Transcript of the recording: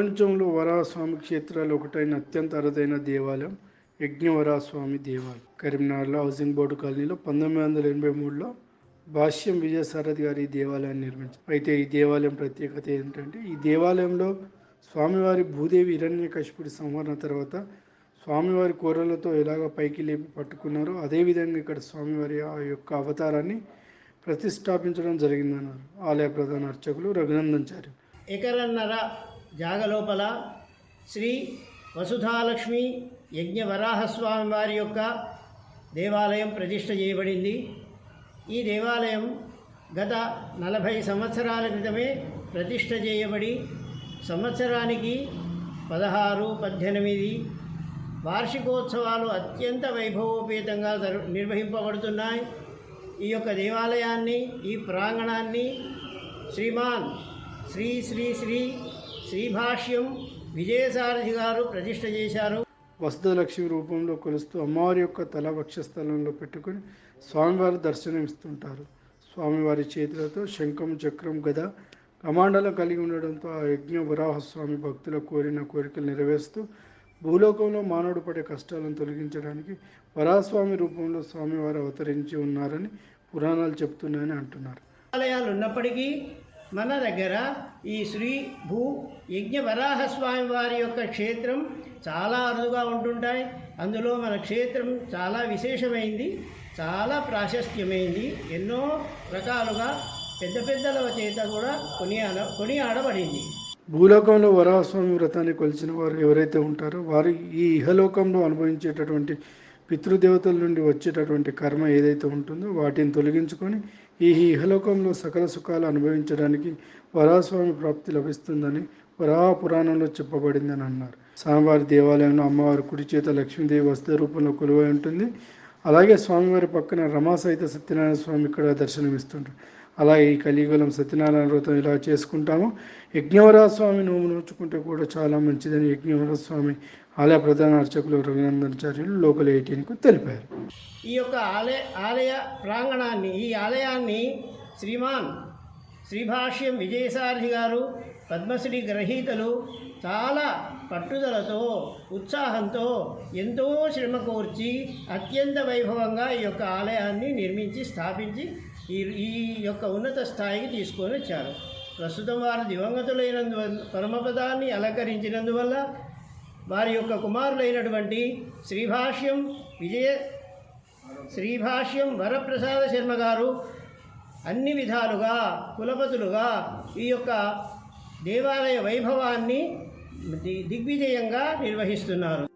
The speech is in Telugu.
ప్రపంచంలో వరాహస్వామి క్షేత్రాలు ఒకటైన అత్యంత అరుదైన దేవాలయం యజ్ఞవరాస్వామి దేవాలయం. కరీంనగర్లో హౌసింగ్ బోర్డు కాలనీలో పంతొమ్మిది వందల ఎనభై మూడులో భాష్యం విజయసారథి గారి ఈ దేవాలయాన్ని నిర్మించారు. అయితే ఈ దేవాలయం ప్రత్యేకత ఏంటంటే ఈ దేవాలయంలో స్వామివారి భూదేవి హిరణ్యకశిపుడి సంహరణ తర్వాత స్వామివారి కూరలతో ఎలాగ పైకి లేపి పట్టుకున్నారో అదేవిధంగా ఇక్కడ స్వామివారి ఆ యొక్క అవతారాన్ని ప్రతిష్టాపించడం జరిగిందన్నారు. ఆలయ ప్రధాన అర్చకులు రఘునందన్చార్య ఎకరన్నర జాగలోపల శ్రీ వసుధాలక్ష్మి యజ్ఞ వరాహస్వామి వారి యొక్క దేవాలయం ప్రతిష్ట చేయబడింది. ఈ దేవాలయం గత నలభై సంవత్సరాల క్రితమే ప్రతిష్ట చేయబడి సంవత్సరానికి పదహారు పద్దెనిమిది వార్షికోత్సవాలు అత్యంత వైభవోపేతంగా నిర్వహింపబడుతున్నాయి. ఈ యొక్క దేవాలయాన్ని ఈ ప్రాంగణాన్ని శ్రీమాన్ శ్రీ శ్రీ శ్రీ శ్రీభాష్యం విజయసారథి గారు ప్రతిష్ఠ చేశారు. వసుధలక్ష్మి రూపంలో కొలుస్తూ అమ్మవారి యొక్క తల వక్షస్థలంలో పెట్టుకొని స్వామివారి దర్శనం ఇస్తుంటారు స్వామివారి చేతులతో శంఖం చక్రం గద కమాండలం కలిగి ఉండడంతో ఆ యజ్ఞ వరాహస్వామి భక్తుల కోరిన కోరికలు నెరవేరుస్తూ భూలోకంలో మానవుడు పడే కష్టాలను తొలగించడానికి వరాహస్వామి రూపంలో స్వామివారు అవతరించి ఉన్నారని పురాణాలు చెప్తున్నాయని అంటున్నారు. ఆలయాలు ఉన్నప్పటికీ మన దగ్గర ఈ శ్రీ భూ యజ్ఞ వరాహస్వామి వారి యొక్క క్షేత్రం చాలా అరుదుగా ఉంటుంటాయి. అందులో మన క్షేత్రం చాలా విశేషమైంది చాలా ప్రాశస్త్యమైంది. ఎన్నో రకాలుగా పెద్ద పెద్దల చేత కూడా కొనియాడ కొనియాడబడింది భూలోకంలో వరాహస్వామి వ్రతాన్ని కొలిచిన వారు ఎవరైతే ఉంటారో వారు ఈ ఇహలోకంలో అనుభవించేటటువంటి పితృదేవతల నుండి వచ్చేటటువంటి కర్మ ఏదైతే ఉంటుందో వాటిని తొలగించుకొని ఈ ఇహలోకంలో సకల సుఖాలు అనుభవించడానికి వరాహస్వామి ప్రాప్తి లభిస్తుందని వరాహ పురాణంలో చెప్పబడిందని అన్నారు. స్వామివారి దేవాలయంలో అమ్మవారి కుడి చేత లక్ష్మీదేవి వస్త్ర రూపంలో కొలువై ఉంటుంది. అలాగే స్వామివారి పక్కన రమాసహిత సత్యనారాయణ స్వామి ఇక్కడ దర్శనమిస్తుంటారు. అలాగే ఈ కలియుగలం సత్యనారాయణ వ్రతం ఇలా చేసుకుంటాము. యజ్ఞవరా స్వామి నోము నోచుకుంటే కూడా చాలా మంచిదని యజ్ఞవరాజ స్వామి ఆలయ ప్రధాన అర్చకులు రఘునందనాచార్యులు లోకల్ ఎయిటీన్కు తెలిపారు. ఈ యొక్క ఆలయ ఆలయ ప్రాంగణాన్ని ఈ ఆలయాన్ని శ్రీమాన్ శ్రీభాష్యం విజయసారథి గారు పద్మశ్రీ గ్రహీతలు చాలా పట్టుదలతో ఉత్సాహంతో ఎంతో శ్రమ కోర్చి అత్యంత వైభవంగా ఈ యొక్క ఆలయాన్ని నిర్మించి స్థాపించి ఈ ఈ యొక్క ఉన్నత స్థాయికి తీసుకొని వచ్చారు. ప్రస్తుతం వారు దివంగతులైనందువల్ల పరమపదాన్ని అలంకరించినందువల్ల వారి యొక్క కుమారులైనటువంటి శ్రీభాష్యం విజయ శ్రీభాష్యం వరప్రసాద శర్మ గారు అన్ని విధాలుగా కులపతులుగా ఈ యొక్క దేవాలయ వైభవాన్ని దిగ్విజయంగా నిర్వహిస్తున్నారు.